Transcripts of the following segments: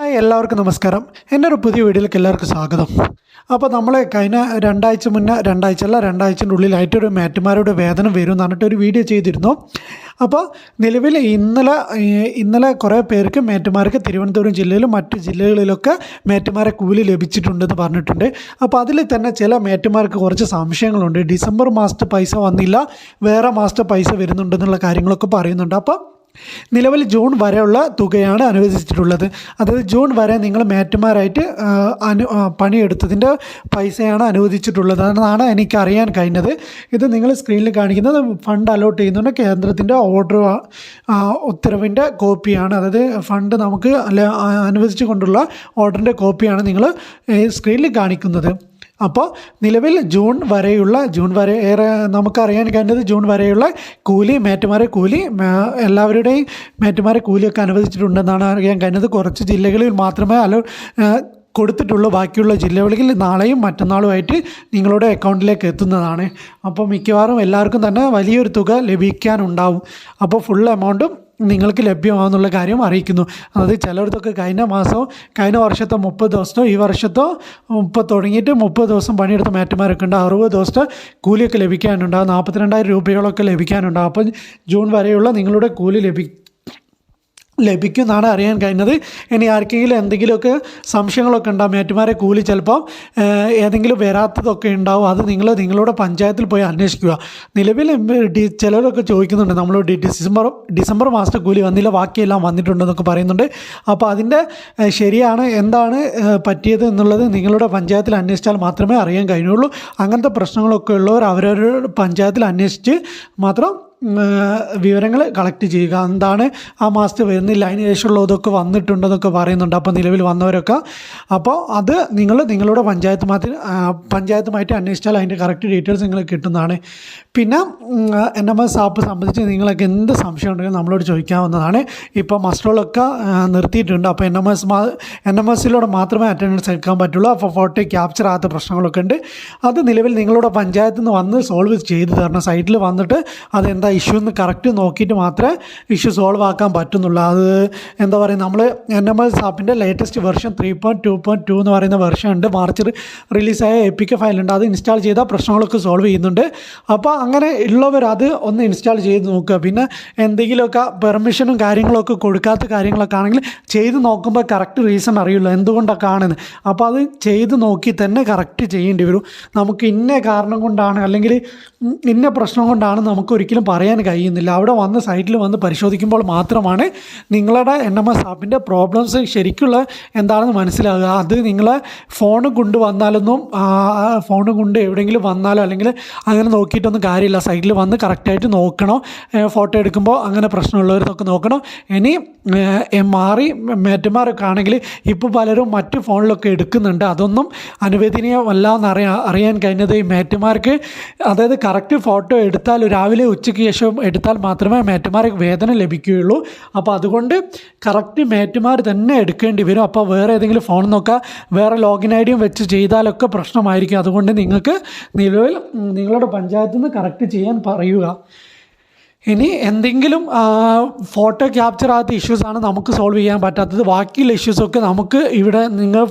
Hi എല്ലാവർക്കും നമസ്കാരം. എന്റെ ഒരു പുതിയ വീഡിയോയിലേക്ക് എല്ലാവർക്കും സ്വാഗതം. അപ്പോൾ നമ്മൾ കഴിഞ്ഞ രണ്ടാഴ്ച മുന്നേ രണ്ടാഴ്ച അല്ല രണ്ടാഴ്ചന്റെ ഉള്ളിലായിട്ടൊരു മാറ്റുമാരുടെ വേദന വരും എന്ന് പറഞ്ഞിട്ട് ഒരു വീഡിയോ ചെയ്തിരുന്നു. അപ്പോൾ നിലവിൽ ഇന്നലെ ഇന്നലെ കുറേ പേർക്ക് മേറ്റുമാർക്ക് തിരുവനന്തപുരം ജില്ലയിലും മറ്റ് ജില്ലകളിലൊക്കെ മേറ്റുമാരെ കൂലി ലഭിച്ചിട്ടുണ്ടെന്ന് പറഞ്ഞിട്ടുണ്ട്. അപ്പോൾ അതിൽ തന്നെ ചില മേറ്റുമാർക്ക് കുറച്ച് സംശയങ്ങളുണ്ട്. ഡിസംബർ മാസത്തെ പൈസ വന്നില്ല വേറെ മാസത്തെ പൈസ വരുന്നുണ്ടെന്നുള്ള കാര്യങ്ങളൊക്കെ പറയുന്നുണ്ട്. അപ്പോൾ നിലവിൽ ജൂൺ വരെയുള്ള തുകയാണ് അനുവദിച്ചിട്ടുള്ളത്. അതായത് ജൂൺ വരെ നിങ്ങൾ മേറ്റുമാരായിട്ട് അനു പണിയെടുത്തതിന്റെ പൈസയാണ് അനുവദിച്ചിട്ടുള്ളത് എന്നാണ് എനിക്കറിയാൻ കഴിഞ്ഞത്. ഇത് നിങ്ങൾ സ്ക്രീനിൽ കാണിക്കുന്നത് ഫണ്ട് അലോട്ട് ചെയ്യുന്നുണ്ട് കേന്ദ്രത്തിന്റെ ഓർഡർ ഉത്തരവിന്റെ കോപ്പിയാണ്. അതായത് ഫണ്ട് നമുക്ക് അല്ല അനുവദിച്ചു കൊണ്ടുള്ള ഓർഡറിന്റെ കോപ്പിയാണ് നിങ്ങൾ സ്ക്രീനിൽ കാണിക്കുന്നത്. അപ്പോൾ നിലവിൽ ജൂൺ വരെയുള്ള ജൂൺ വരെ ഏറെ നമുക്കറിയാൻ കഴിഞ്ഞത് ജൂൺ വരെയുള്ള കൂലി മേറ്റുമാരെ കൂലി എല്ലാവരുടെയും മേറ്റുമാരെ കൂലിയൊക്കെ അനുവദിച്ചിട്ടുണ്ടെന്നാണ് അറിയാൻ കഴിഞ്ഞത്. കുറച്ച് ജില്ലകളിൽ മാത്രമേ അല്ല കൊടുത്തിട്ടുള്ളൂ. ബാക്കിയുള്ള ജില്ലകളിൽ നാളെയും മറ്റന്നാളുമായിട്ട് നിങ്ങളുടെ അക്കൗണ്ടിലേക്ക് എത്തുന്നതാണ്. അപ്പോൾ മിക്കവാറും എല്ലാവർക്കും തന്നെ വലിയൊരു തുക ലഭിക്കാനുണ്ടാവും. അപ്പോൾ ഫുൾ എമൗണ്ടും നിങ്ങൾക്ക് ലഭ്യമാകുന്നുള്ള കാര്യം അറിയിക്കുന്നു. അത് ചിലയിടത്തൊക്കെ കഴിഞ്ഞ മാസം കഴിഞ്ഞ വർഷത്തെ മുപ്പത് ദിവസത്തോ ഈ വർഷത്തോ ഇപ്പോൾ തുടങ്ങിയിട്ട് മുപ്പത് ദിവസം പണിയെടുത്ത മാറ്റുമാരൊക്കെ ഉണ്ട്. അറുപത് ദിവസത്തെ കൂലിയൊക്കെ ലഭിക്കാനുണ്ടാകും നാൽപ്പത്തിരണ്ടായിരം രൂപയോളൊക്കെ ലഭിക്കാനുണ്ടാകും അപ്പം ജൂൺ വരെയുള്ള നിങ്ങളുടെ കൂലി ലഭി ലഭിക്കുമെന്നാണ് അറിയാൻ കഴിഞ്ഞത്. ഇനി ആർക്കെങ്കിലും എന്തെങ്കിലുമൊക്കെ സംശയങ്ങളൊക്കെ ഉണ്ടാകും മേറ്റുമാരെ കൂലി ചിലപ്പോൾ ഏതെങ്കിലും വരാത്തതൊക്കെ ഉണ്ടാവും അത് നിങ്ങൾ നിങ്ങളുടെ പഞ്ചായത്തിൽ പോയി അന്വേഷിക്കുക. നിലവിൽ ഡി ചിലരൊക്കെ ചോദിക്കുന്നുണ്ട് നമ്മൾ ഡി ഡിസംബർ ഡിസംബർ മാസത്തെ കൂലി വന്നില്ല ബാക്കിയെല്ലാം വന്നിട്ടുണ്ടെന്നൊക്കെ പറയുന്നുണ്ട്. അപ്പോൾ അതിന്റെ ശരിയാണ് എന്താണ് പറ്റിയത് എന്നുള്ളത് നിങ്ങളുടെ പഞ്ചായത്തിൽ അന്വേഷിച്ചാൽ മാത്രമേ അറിയാൻ കഴിയുള്ളൂ. അങ്ങനത്തെ പ്രശ്നങ്ങളൊക്കെ ഉള്ളവർ അവരവരുടെ പഞ്ചായത്തിൽ അന്വേഷിച്ച് മാത്രം വിവരങ്ങൾ കളക്ട് ചെയ്യുക. എന്താണ് ആ മാസത്തിൽ വരുന്നില്ല. അതിന് ശേഷമുള്ളതൊക്കെ വന്നിട്ടുണ്ടെന്നൊക്കെ പറയുന്നുണ്ട്. അപ്പോൾ നിലവിൽ വന്നവരൊക്കെ. അപ്പോൾ അത് നിങ്ങൾ നിങ്ങളുടെ പഞ്ചായത്ത് പഞ്ചായത്തുമായിട്ട് പഞ്ചായത്തുമായിട്ട് അന്വേഷിച്ചാൽ അതിന്റെ കറക്റ്റ് ഡീറ്റെയിൽസ് നിങ്ങൾ കിട്ടുന്നതാണ്. പിന്നെ എൻ എം എസ് ആപ്പ് സംബന്ധിച്ച് നിങ്ങൾക്ക് എന്ത് സംശയം ഉണ്ടെങ്കിലും നമ്മളോട് ചോദിക്കാവുന്നതാണ്. ഇപ്പോൾ മസ്റ്ററുകളൊക്കെ നിർത്തിയിട്ടുണ്ട്. അപ്പോൾ എൻ എം എസ് മാ എൻ എം എസിലൂടെ മാത്രമേ അറ്റൻഡൻസ് എടുക്കാൻ പറ്റുള്ളൂ. അപ്പോൾ ഫോട്ടോ ക്യാപ്ചർ ആകാത്ത പ്രശ്നങ്ങളൊക്കെ ഉണ്ട്. അത് നിലവിൽ നിങ്ങളുടെ പഞ്ചായത്തിൽ നിന്ന് വന്ന് സോൾവ് ചെയ്ത് തരണം. സൈറ്റിൽ വന്നിട്ട് അതെന്താ ഇഷ്യൂ എന്ന് കറക്റ്റ് നോക്കിയിട്ട് മാത്രമേ ഇഷ്യൂ സോൾവ് ആക്കാൻ പറ്റുന്നുള്ളൂ. അത് എന്താ പറയുക നമ്മൾ N M S ആപ്പിന്റെ latest version three point two point two എന്ന് പറയുന്ന വെർഷൻ ഉണ്ട്. മാർച്ചിൽ റിലീസായ എപ്പിക്ക ഫയലുണ്ട് അത് ഇൻസ്റ്റാൾ ചെയ്താൽ പ്രശ്നങ്ങളൊക്കെ സോൾവ് ചെയ്യുന്നുണ്ട്. അപ്പോൾ അങ്ങനെ ഉള്ളവർ അത് ഒന്ന് ഇൻസ്റ്റാൾ ചെയ്ത് നോക്കുക. പിന്നെ എന്തെങ്കിലുമൊക്കെ പെർമിഷനും കാര്യങ്ങളൊക്കെ കൊടുക്കാത്ത കാര്യങ്ങളൊക്കെ ആണെങ്കിൽ ചെയ്ത് നോക്കുമ്പോൾ കറക്റ്റ് റീസൺ അറിയില്ല എന്തുകൊണ്ടൊക്കെ ആണെന്ന്. അപ്പോൾ അത് ചെയ്ത് നോക്കി തന്നെ കറക്റ്റ് ചെയ്യേണ്ടി വരും. നമുക്ക് ഇന്ന കാരണം കൊണ്ടാണ് അല്ലെങ്കിൽ ഇന്ന പ്രശ്നം കൊണ്ടാണ് നമുക്ക് ഒരിക്കലും കഴിയുന്നില്ല. അവിടെ വന്ന് സൈറ്റിൽ വന്ന് പരിശോധിക്കുമ്പോൾ മാത്രമാണ് നിങ്ങളുടെ എൻ എം എസ് ആപ്പിന്റെ പ്രോബ്ലംസ് ശരിക്കുള്ള എന്താണെന്ന് മനസ്സിലാകുക അത് നിങ്ങൾ ഫോൺ കൊണ്ട് വന്നാലൊന്നും ഫോൺ കൊണ്ട് എവിടെയെങ്കിലും വന്നാലോ അല്ലെങ്കിൽ അങ്ങനെ നോക്കിയിട്ടൊന്നും കാര്യമില്ല. സൈറ്റിൽ വന്ന് കറക്റ്റായിട്ട് നോക്കണം. ഫോട്ടോ എടുക്കുമ്പോൾ അങ്ങനെ പ്രശ്നമുള്ളവർക്കൊക്കെ നോക്കണം. ഇനി ഇ മേറ്റുമാരൊക്കെ ആണെങ്കിൽ ഇപ്പോൾ പലരും മറ്റ് ഫോണിലൊക്കെ എടുക്കുന്നുണ്ട്. അതൊന്നും അനുവദനീയമല്ല എന്ന് അറിയാൻ അറിയാൻ കഴിഞ്ഞത് ഈ മേറ്റന്മാർക്ക് അതായത് കറക്റ്റ് ഫോട്ടോ എടുത്താൽ രാവിലെ ഉച്ചയ്ക്ക് ശേഷം എടുത്താൽ മാത്രമേ മേറ്റുമാർക്ക് വേതനം ലഭിക്കുകയുള്ളൂ. അപ്പോൾ അതുകൊണ്ട് കറക്റ്റ് മേറ്റുമാർ തന്നെ എടുക്കേണ്ടി വരും. അപ്പോൾ വേറെ ഏതെങ്കിലും ഫോൺ നോക്കുക. വേറെ ലോഗിൻ ഐ ഡിയും വെച്ച് ചെയ്താലൊക്കെ പ്രശ്നമായിരിക്കും. അതുകൊണ്ട് നിങ്ങൾക്ക് നിലവിൽ നിങ്ങളുടെ പഞ്ചായത്തിൽ നിന്ന് കറക്റ്റ് ചെയ്യാൻ പറയുക. ഇനി എന്തെങ്കിലും ഫോട്ടോ ക്യാപ്ചർ ആകാത്ത ഇഷ്യൂസാണ് നമുക്ക് സോൾവ് ചെയ്യാൻ പറ്റാത്തത്. ബാക്കിയുള്ള ഇഷ്യൂസൊക്കെ നമുക്ക് ഇവിടെ നിങ്ങൾ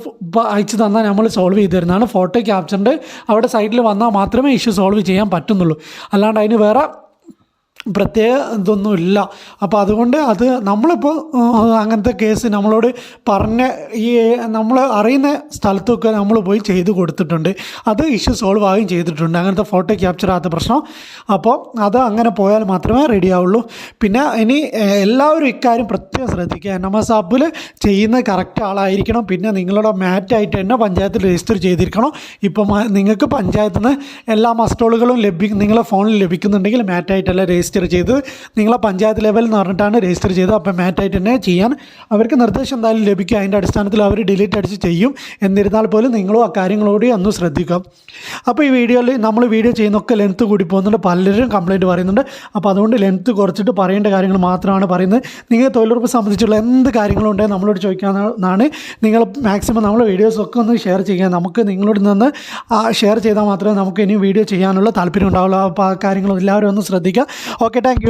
അയച്ചു തന്നാൽ നമ്മൾ സോൾവ് ചെയ്ത് തരുന്നതാണ്. ഫോട്ടോ ക്യാപ്ചറിന്റെ അവിടെ സൈഡിൽ വന്നാൽ മാത്രമേ ഇഷ്യൂ സോൾവ് ചെയ്യാൻ പറ്റുന്നുള്ളൂ. അല്ലാണ്ട് അതിന് വേറെ പ്രത്യേക ഇതൊന്നും ഇല്ല. അപ്പോൾ അതുകൊണ്ട് അത് നമ്മളിപ്പോൾ അങ്ങനത്തെ കേസ് നമ്മളോട് പറഞ്ഞ ഈ നമ്മൾ അറിയുന്ന സ്ഥലത്തൊക്കെ നമ്മൾ പോയി ചെയ്ത് കൊടുത്തിട്ടുണ്ട്. അത് ഇഷ്യൂ സോൾവ് ആവുകയും ചെയ്തിട്ടുണ്ട്. അങ്ങനത്തെ ഫോട്ടോ ക്യാപ്ചർ ആകാത്ത പ്രശ്നം. അപ്പോൾ അത് അങ്ങനെ പോയാൽ മാത്രമേ റെഡി ആവുള്ളൂ. പിന്നെ ഇനി എല്ലാവരും ഇക്കാര്യം പ്രത്യേകം ശ്രദ്ധിക്കുക. എൻ എം എസ് ആപ്പിൽ ചെയ്യുന്ന കറക്റ്റ് ആളായിരിക്കണം. പിന്നെ നിങ്ങളുടെ മാറ്റായിട്ട് തന്നെ പഞ്ചായത്തിൽ രജിസ്റ്റർ ചെയ്തിരിക്കണം. ഇപ്പോൾ നിങ്ങൾക്ക് പഞ്ചായത്തിൽ നിന്ന് എല്ലാ മസ്റ്റോളുകളും ലഭിക്കും നിങ്ങളെ ഫോണിൽ ലഭിക്കുന്നുണ്ടെങ്കിൽ മാറ്റായിട്ടല്ല രജിസ്റ്റർ ചെയ്ത് നിങ്ങളെ പഞ്ചായത്ത് ലെവൽ എന്ന് പറഞ്ഞിട്ടാണ് രജിസ്റ്റർ ചെയ്തത്. അപ്പോൾ മാറ്റായിട്ട് തന്നെ ചെയ്യാൻ അവർക്ക് നിർദ്ദേശം എന്തായാലും ലഭിക്കും. അതിന്റെ അടിസ്ഥാനത്തിൽ അവർ ഡിലീറ്റ് അടിച്ച് ചെയ്യും. എന്നിരുന്നാൽ പോലും നിങ്ങളും ആ കാര്യങ്ങളോട് ഒന്ന് ശ്രദ്ധിക്കാം. അപ്പോൾ ഈ വീഡിയോയിൽ നമ്മൾ വീഡിയോ ചെയ്യുന്നൊക്കെ ലെങ്ത്ത് കൂടി പോകുന്നുണ്ട്. പലരും കംപ്ലയിന്റ് പറയുന്നുണ്ട്. അപ്പോൾ അതുകൊണ്ട് ലെങ്ത്ത് കുറച്ചിട്ട് പറയേണ്ട കാര്യങ്ങൾ മാത്രമാണ് പറയുന്നത്. നിങ്ങൾ തൊഴിലുറപ്പ് സംബന്ധിച്ചുള്ള എന്ത് കാര്യങ്ങളും ഉണ്ടെങ്കിൽ നമ്മളോട് ചോദിക്കാവുന്നതാണ്. നിങ്ങൾ മാക്സിമം നമ്മൾ വീഡിയോസൊക്കെ ഒന്ന് ഷെയർ ചെയ്യുക. നമുക്ക് നിങ്ങളോട് നിന്ന് ഷെയർ ചെയ്താൽ മാത്രമേ നമുക്ക് ഇനി വീഡിയോ ചെയ്യാനുള്ള താല്പര്യം ഉണ്ടാവുള്ളൂ. അപ്പോൾ ആ കാര്യങ്ങൾ എല്ലാവരും ഒന്ന് ശ്രദ്ധിക്കുക. Okay thank